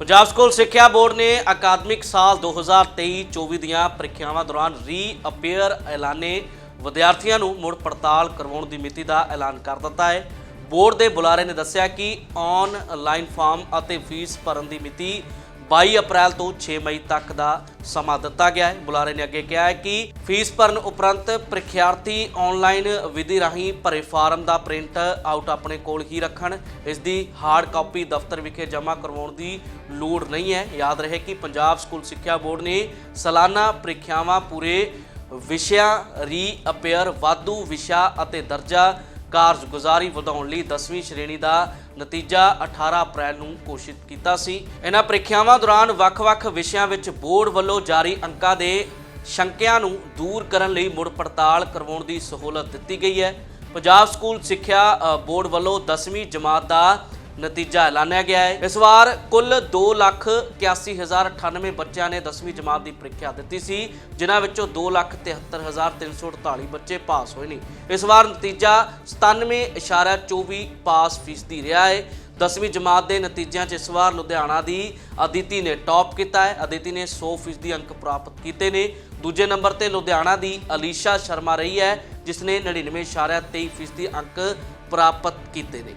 Punjab school ਸਿੱਖਿਆ board ਨੇ ਅਕਾਦਮਿਕ ਸਾਲ 2023-24 ਦੀਆਂ ਪ੍ਰੀਖਿਆਵਾਂ ਦੌਰਾਨ ਰੀ ਅਪੀਅਰ ਐਲਾਨੇ ਵਿਦਿਆਰਥੀਆਂ ਨੂੰ ਮੁੜ ਪੜਤਾਲ ਕਰਵਾਉਣ ਦੀ ਮਿਤੀ ਦਾ ਐਲਾਨ ਕਰ ਦਿੱਤਾ ਹੈ। ਬੋਰਡ ਦੇ ਬੁਲਾਰੇ ਨੇ ਦੱਸਿਆ ਕਿ ਆਨਲਾਈਨ ਫਾਰਮ ਅਤੇ ਫੀਸ ਭਰਨ ਦੀ ਮਿਤੀ 22 ਅਪ੍ਰੈਲ ਤੋਂ 6 ਮਈ ਤੱਕ ਦਾ ਸਮਾਂ ਦਿੱਤਾ ਗਿਆ ਹੈ। ਬੁਲਾਰੇ ਨੇ ਅੱਗੇ ਕਿਹਾ ਹੈ ਕਿ ਫੀਸ ਭਰਨ ਉਪਰੰਤ ਪ੍ਰੀਖਿਆਰਥੀ ਆਨਲਾਈਨ ਵਿਧੀ ਰਾਹੀਂ ਭਰੇ ਫਾਰਮ ਦਾ ਪ੍ਰਿੰਟ ਆਊਟ ਆਪਣੇ ਕੋਲ ਹੀ ਰੱਖਣ। ਇਸ ਦੀ ਹਾਰਡ ਕਾਪੀ ਦਫ਼ਤਰ ਵਿਖੇ ਜਮ੍ਹਾਂ ਕਰਵਾਉਣ ਦੀ ਲੋੜ ਨਹੀਂ ਹੈ। ਯਾਦ ਰਹੇ ਕਿ ਪੰਜਾਬ ਸਕੂਲ ਸਿੱਖਿਆ ਬੋਰਡ ਨੇ ਸਾਲਾਨਾ ਪ੍ਰੀਖਿਆਵਾਂ ਪੂਰੇ ਵਿਸ਼ਿਆਂ ਰੀ ਅਪੇਅਰ ਵਾਧੂ ਵਿਸ਼ਾ ਅਤੇ ਦਰਜਾ ਕਾਰਜਗੁਜ਼ਾਰੀ ਵਧਾਉਣ ਲਈ 10ਵੀਂ ਸ਼੍ਰੇਣੀ ਦਾ ਨਤੀਜਾ 18 ਅਪ੍ਰੈਲ ਨੂੰ ਘੋਸ਼ਿਤ ਕੀਤਾ ਸੀ। ਇਹਨਾਂ ਪ੍ਰੀਖਿਆਵਾਂ ਦੌਰਾਨ ਵੱਖ-ਵੱਖ ਵਿਸ਼ਿਆਂ ਵਿੱਚ ਬੋਰਡ ਵੱਲੋਂ ਜਾਰੀ ਅੰਕਾਂ ਦੇ ਸ਼ੰਕਿਆਂ ਨੂੰ ਦੂਰ ਕਰਨ ਲਈ ਮੁੜ ਪੜਤਾਲ ਕਰਵਾਉਣ ਦੀ ਸਹੂਲਤ ਦਿੱਤੀ ਗਈ ਹੈ। ਪੰਜਾਬ ਸਕੂਲ ਸਿੱਖਿਆ ਬੋਰਡ ਵੱਲੋਂ 10ਵੀਂ ਜਮਾਤ ਦਾ ਨਤੀਜਾ ਐਲਾਨਿਆ ਗਿਆ ਹੈ। ਇਸ ਵਾਰ ਕੁੱਲ 281098 ਬੱਚਿਆਂ ਨੇ 10ਵੀਂ ਜਮਾਤ ਦੀ ਪ੍ਰੀਖਿਆ ਦਿੱਤੀ ਸੀ, ਜਿਨ੍ਹਾਂ ਵਿੱਚੋਂ 273348 ਬੱਚੇ ਪਾਸ ਹੋਏ ਨੇ। ਇਸ ਵਾਰ ਨਤੀਜਾ 97.24 ਪਾਸ ਫੀਸਦੀ ਰਿਹਾ ਹੈ। 10ਵੀਂ ਜਮਾਤ ਦੇ ਨਤੀਜਿਆਂ 'ਚ ਇਸ ਵਾਰ ਲੁਧਿਆਣਾ ਦੀ ਅਦਿਤੀ ਨੇ ਟੌਪ ਕੀਤਾ ਹੈ। ਅਦਿਤੀ ਨੇ 100 ਫੀਸਦੀ ਅੰਕ ਪ੍ਰਾਪਤ ਕੀਤੇ ਨੇ। ਦੂਜੇ ਨੰਬਰ ਤੇ ਲੁਧਿਆਣਾ ਦੀ ਅਲੀਸ਼ਾ ਸ਼ਰਮਾ ਰਹੀ ਹੈ, ਜਿਸ ਨੇ 99.23 ਫੀਸਦੀ ਅੰਕ ਪ੍ਰਾਪਤ ਕੀਤੇ ਨੇ।